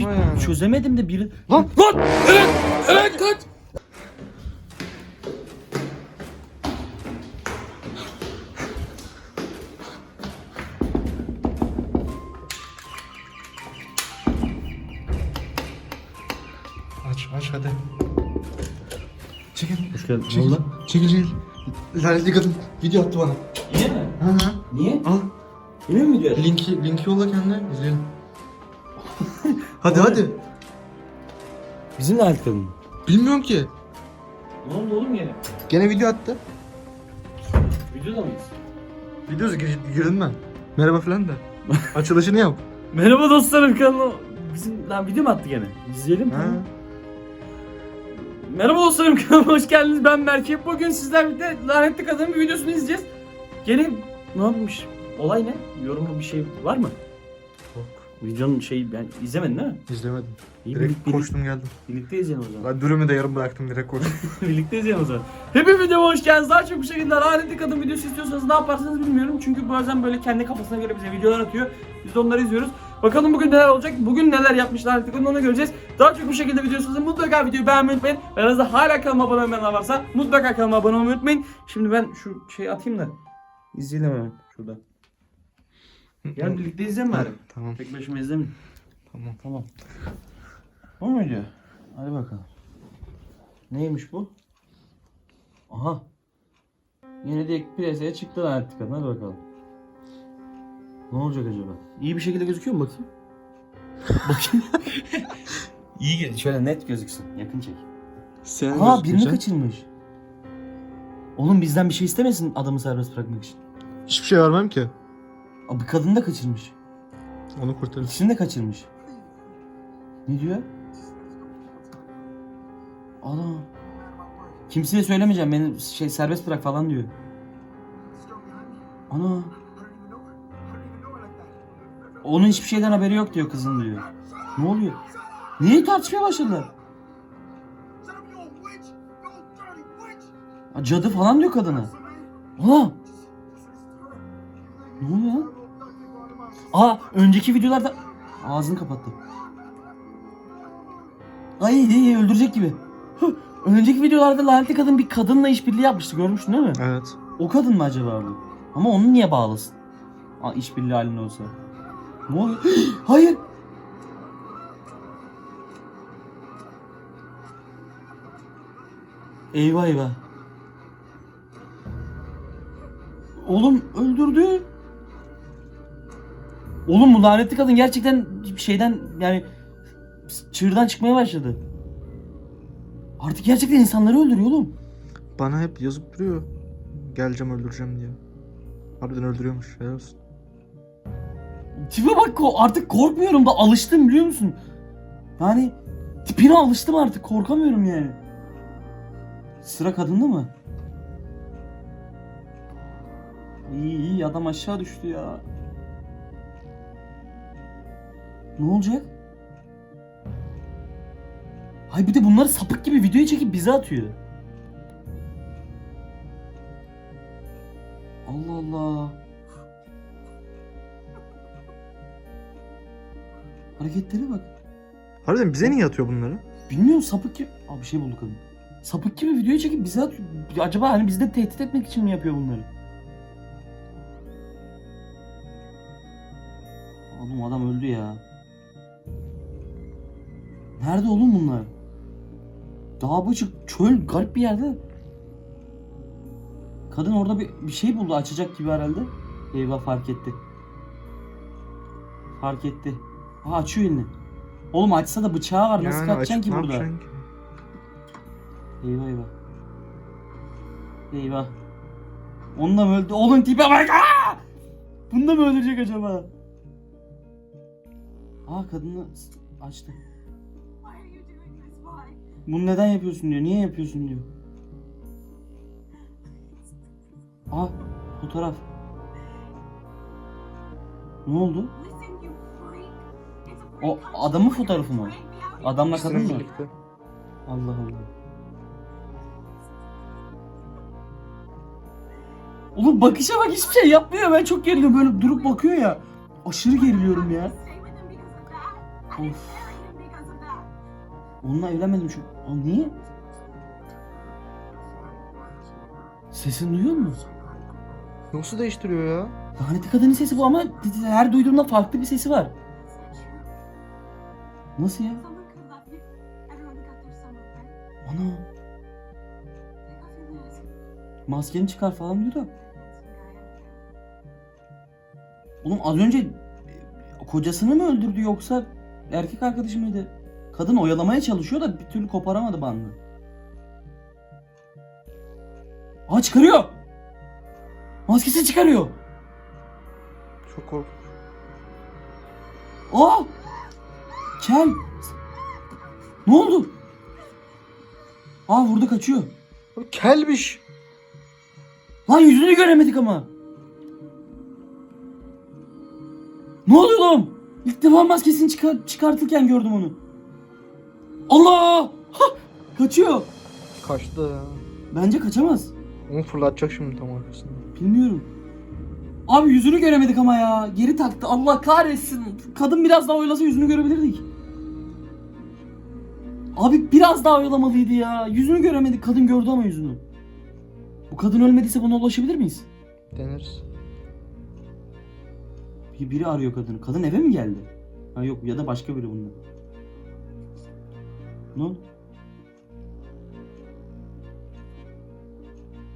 Anam. Çözemedim de biri... Lan lan! Evet! Evet kaç! Aç aç hadi. Çekil. Hoş geldin. Çekil. Çekil çekil. Lanetli kadın video attı bana. Niye mi? Hı hı. Niye? Al. Emin mi diyor? Linki, linki yolla kendine izleyelim. Hadi hadi. Bizim de halk kadın. Bilmiyorum ki. Ne oldu oğlum gene? Gene video attı. Videoda mıyız? Videosu gir, girdin ben. Merhaba falan da. Açılışını yap. Merhaba dostlarım kanalı. Bizim lan video mu attı gene? İzleyelim Ha. tamam. Merhaba dostlarım kanalıma hoş geldiniz. Ben Berke. Bugün sizlerle birlikte lanetli kadının bir videosunu izleyeceğiz. Gene ne yapmış? Olay ne? Yorumlu bir şey var mı? Videonun şeyi ben izlemedin değil mi? İzlemedim. İyi Direkt birlikte, koştum geldim. birlikte izleyelim o zaman. Ben dürümü de yarım bıraktım direkt koştum. birlikte izleyelim o zaman. Hepiniz videoma hoş geldiniz. Daha çok bu şekilde lanetli kadın videosu istiyorsanız ne yaparsınız bilmiyorum. Çünkü bazen böyle kendi kafasına göre bize videolar atıyor. Biz de onları izliyoruz. Bakalım bugün neler olacak? Bugün neler yapmış lanetli kadın onu göreceğiz. Daha çok bu şekilde video istiyorsanız mutlaka videoyu beğenmeyi unutmayın. Ve aranızda hala kanalıma abone olmayanlar varsa mutlaka kanalıma abone olmayı unutmayın. Şimdi ben şu şeyi atayım da izleyelim hemen şurada. Gel birlikte izleyelim bari. tamam. Tek başıma izlemeyeyim. Tamam. Tamam. Bu muydu? Hadi bakalım. Neymiş bu? Aha. Yine de piyasaya çıktı lan artık kadın. Hadi bakalım. Ne olacak acaba? İyi bir şekilde gözüküyor mu bakayım? bakayım. İyi gel. Şöyle net gözüksün. Yakın çek. Sen Aa birini kaçırmış. Oğlum bizden bir şey istemesin adamı serbest bırakmak için. Hiçbir şey vermem ki. Abi kadını da kaçırmış. Onu kurtarırız. İkisini de kaçırmış. Ne diyor? Ana. Kimseye söylemeyeceğim beni şey serbest bırak falan diyor. Ana. Onun hiçbir şeyden haberi yok diyor kızın diyor. Ne oluyor? Niye tartışmaya başladılar? Cadı falan diyor kadına. Ana. Ne oluyor lan? Aa önceki videolarda ağzını kapattı. Ay iyi, öldürecek gibi. Önceki videolarda lanetli kadın bir kadınla işbirliği yapmıştı görmüştün değil mi? Evet. O kadın mı acaba bu? Ama onu niye bağlasın? Aa işbirliği halinde olsa. Ne oluyor? Hayır. Eyvah eyvah. Oğlum öldürdü. Oğlum bu lanetli kadın gerçekten şeyden yani çığırdan çıkmaya başladı. Artık gerçekten insanları öldürüyor oğlum. Bana hep yazıp duruyor. Geleceğim öldüreceğim diye. Harbiden öldürüyormuş. Helal olsun. Tipe bak artık korkmuyorum da alıştım biliyor musun? Yani tipine alıştım artık korkamıyorum yani. Sıra kadında mı? İyi iyi adam aşağı düştü ya. Ne olacak? Hay bir de bunları sapık gibi videoya çekip bize atıyor. Allah Allah. Hareketlere bak. Harbiden bize niye atıyor bunları? Bilmiyorum sapık gibi. Aa bir şey bulduk kadın. Sapık gibi videoya çekip bize atıyor. Acaba hani bizi de tehdit etmek için mi yapıyor bunları? Oğlum adam öldü ya. Nerede oğlum bunlar? Dağ başı çöl garip bir yerde. Kadın orada bir, bir şey buldu açacak gibi herhalde. Eyvah fark etti. Fark etti. Aa açıyor elini. Oğlum açsa da bıçağı var. Nasıl kaçacaksın açıp ki burada? ki? Eyvah eyvah. Eyvah. Onunla mı öldü? Oğlum tipe bak! Aa! Bunda mı öldürecek acaba? Aa kadını açtı. Bunu neden yapıyorsun diyor. Niye yapıyorsun diyor. Aa fotoğraf. Ne oldu? O adamın fotoğrafı mı? Adamla kadın mı? Allah Allah. Oğlum bakışa bak hiçbir şey yapmıyor. Ben çok geriliyorum. Böyle durup bakıyor ya. Aşırı geriliyorum ya. Of Onunla evlenmedim şu. Aa, niye? Sesini duyuyor musun? Nasıl değiştiriyor ya? Lanetli kadının sesi bu ama her duyduğumda farklı bir sesi var. Nasıl ya? Ana maskeni çıkar falan diyor da. Oğlum az önce e, kocasını mı öldürdü yoksa erkek arkadaşı mıydı? Kadın oyalamaya çalışıyor da bir türlü koparamadı bandı. Aa çıkarıyor. Maskesini çıkarıyor. Çok korkunç. Aa! Kel. Ne oldu? Aa vurdu kaçıyor. Kelmiş. Lan yüzünü göremedik ama. Ne oluyor oğlum? İlk defa maskesini çıkar çıkartırken gördüm onu. Allah! Ha! Kaçıyor. Kaçtı ya. Bence kaçamaz. Onu fırlatacak şimdi tam arkasında. Bilmiyorum. Abi yüzünü göremedik ama ya. Geri taktı. Allah kahretsin. Kadın biraz daha oylasa yüzünü görebilirdik. Abi biraz daha oyalamalıydı ya. Yüzünü göremedik. Kadın gördü ama yüzünü. Bu kadın ölmediyse buna ulaşabilir miyiz? Deneriz. Bir, biri arıyor kadını. Kadın eve mi geldi? Ha yok ya da başka biri bunlar. Oldu?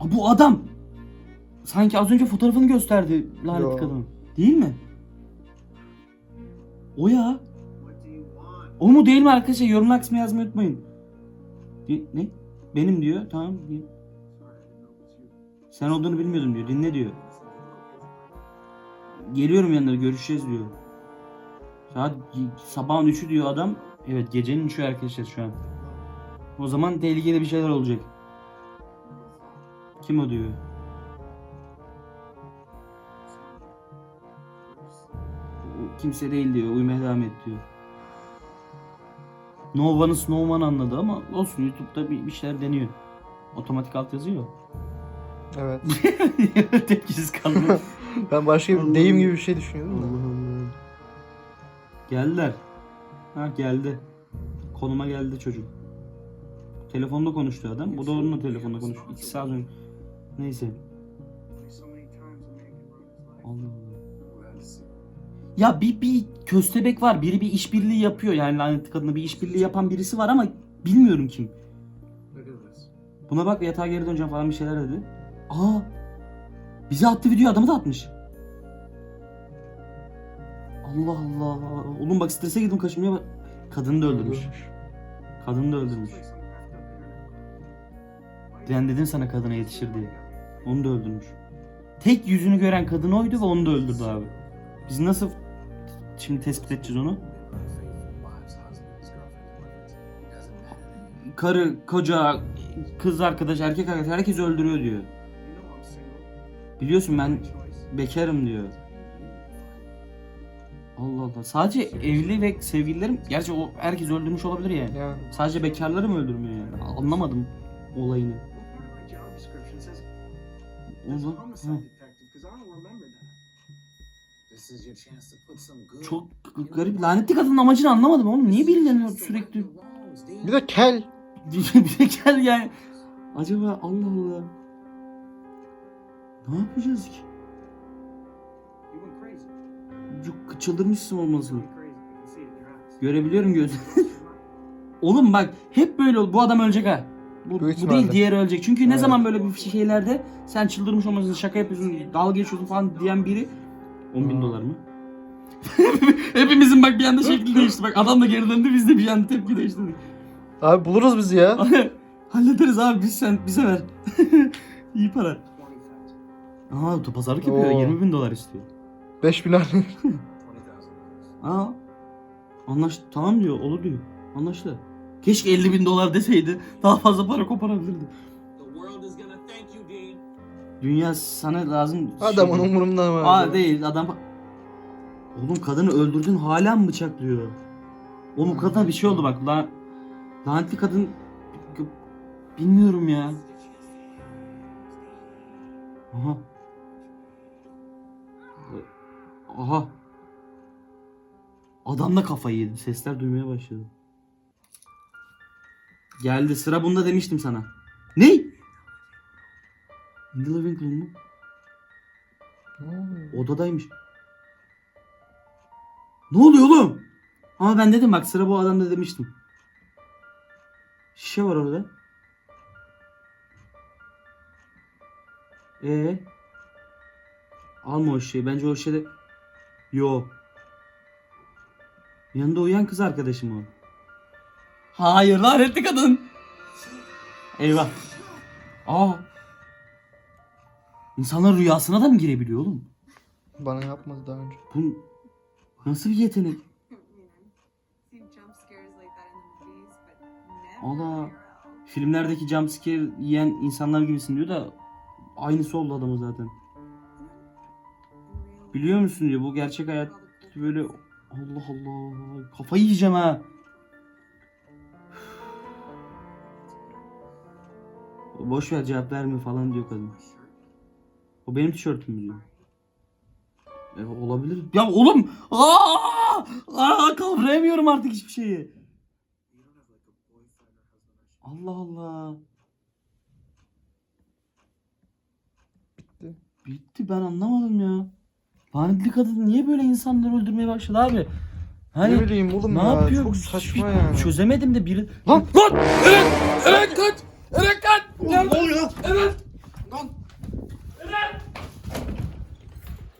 Aa, bu adam. Sanki az önce fotoğrafını gösterdi lanetli Yo. kadın. Değil mi? O ya. O mu değil mi arkadaşlar? Yorumlar kısmına yazmayı unutmayın. Ne? Benim diyor. Tamam. Sen olduğunu bilmiyordum diyor. Dinle diyor. Geliyorum yanına görüşeceğiz diyor. Saat sabahın 3'ü diyor adam. Evet gecenin 3'ü arkadaşlar şu an. O zaman tehlikeli bir şeyler olacak. Kim o diyor. Kimse değil diyor. Uyumaya devam et diyor. Nova'nın Snowman anladı ama olsun YouTube'da bir, bir şeyler deniyor. Otomatik alt yazıyor. Evet. Tepkisiz kaldı. Ben başka bir deyim gibi bir şey düşünüyordum da. Geldiler. Ha geldi. Konuma geldi çocuk. Telefonda konuştu adam. Bu da onunla telefonda konuştu. İki saat önce. Neyse. Allah. Ya bir, bir köstebek var. Biri bir işbirliği yapıyor. Yani lanetli kadına bir işbirliği yapan birisi var ama bilmiyorum kim. Buna bak yatağa geri döneceğim falan bir şeyler dedi. Aa! Bize attı video adamı da atmış. Allah Allah. Oğlum bak strese girdim kaçmaya bak. Kadını da öldürmüş. Kadını da öldürmüş. Ben dedim sana kadına yetişir diye. Onu da öldürmüş. Tek yüzünü gören kadın oydu ve onu da öldürdü abi. Biz nasıl şimdi tespit edeceğiz onu? Karı, koca, kız arkadaş, erkek arkadaş herkes öldürüyor diyor. Biliyorsun ben bekarım diyor. Allah Allah. Sadece evli ve sevgililerim, gerçi o herkes öldürmüş olabilir yani. Yani. Sadece bekarları mı öldürmüyor yani? Anlamadım olayını. Hı. Çok garip. Lanetli kadının amacını anlamadım oğlum. Niye birilerine sürekli Bir de kel. bir de gel yani. Acaba Allah Allah. Ne yapacağız ki? Çok çıldırmışsın olmasın. Görebiliyorum göz. Oğlum bak hep böyle ol. Bu adam ölecek ha. Bu, Büyük bu ihtimalle. değil diğeri ölecek. Çünkü ne Evet. zaman böyle bir şeylerde sen çıldırmış olmasın, şaka yapıyorsun, dalga geçiyorsun falan diyen biri 10 bin dolar mı? Hepimizin bak bir anda şekli değişti. Bak adam da geri döndü biz de bir anda tepki değiştirdik. Abi buluruz biz ya. Hallederiz abi biz sen bize ver. İyi para. Aa pazarlık yapıyor. Oo. 20 bin dolar istiyor. 5 bin lira. Aa. Anlaştı. Tamam diyor. Olur diyor. Anlaştı. Keşke 50 bin dolar deseydi. Daha fazla para koparabilirdi. Dünya sana lazım. Adamın şey- umurumda mı? Aa değil adam. Oğlum kadını öldürdün hala mı bıçaklıyor? Oğlum kadına bir şey oldu bak. La... Lanetli kadın... Bilmiyorum ya. Aha. Aha. Adam da kafayı yedi. Sesler duymaya başladı. Geldi sıra bunda demiştim sana. Ne? Living room mu? Odadaymış. Ne oluyor oğlum? Ama ben dedim bak sıra bu adamda demiştim. Şişe var orada. Ee? Alma o şişeyi. Bence o şişede... Yo. Yanında uyuyan kız arkadaşım o. Hayır lanetli kadın. Eyvah. Aa. İnsanlar rüyasına da mı girebiliyor oğlum? Bana yapmadı daha önce. Bu nasıl bir yetenek? IRL. Filmlerdeki jumpscare yiyen insanlar gibisin diyor da aynısı oldu adamı zaten. Biliyor musun diyor bu gerçek hayat böyle Allah Allah kafayı yiyeceğim ha. Boş ver cevap verme falan diyor kadın. O benim tişörtüm diyor. E, olabilir. Ya oğlum! Aa! Aa, kavrayamıyorum artık hiçbir şeyi. Allah Allah. Bitti. Bitti ben anlamadım ya. Lanetli kadın niye böyle insanları öldürmeye başladı abi? Hani ne bileyim oğlum ne ya. yapıyor? Çok saçma Hiçbir- yani. Çözemedim de biri... Lan! Lan! Evet! Evet kaç! Evet kaç! Ne oluyor? Evet!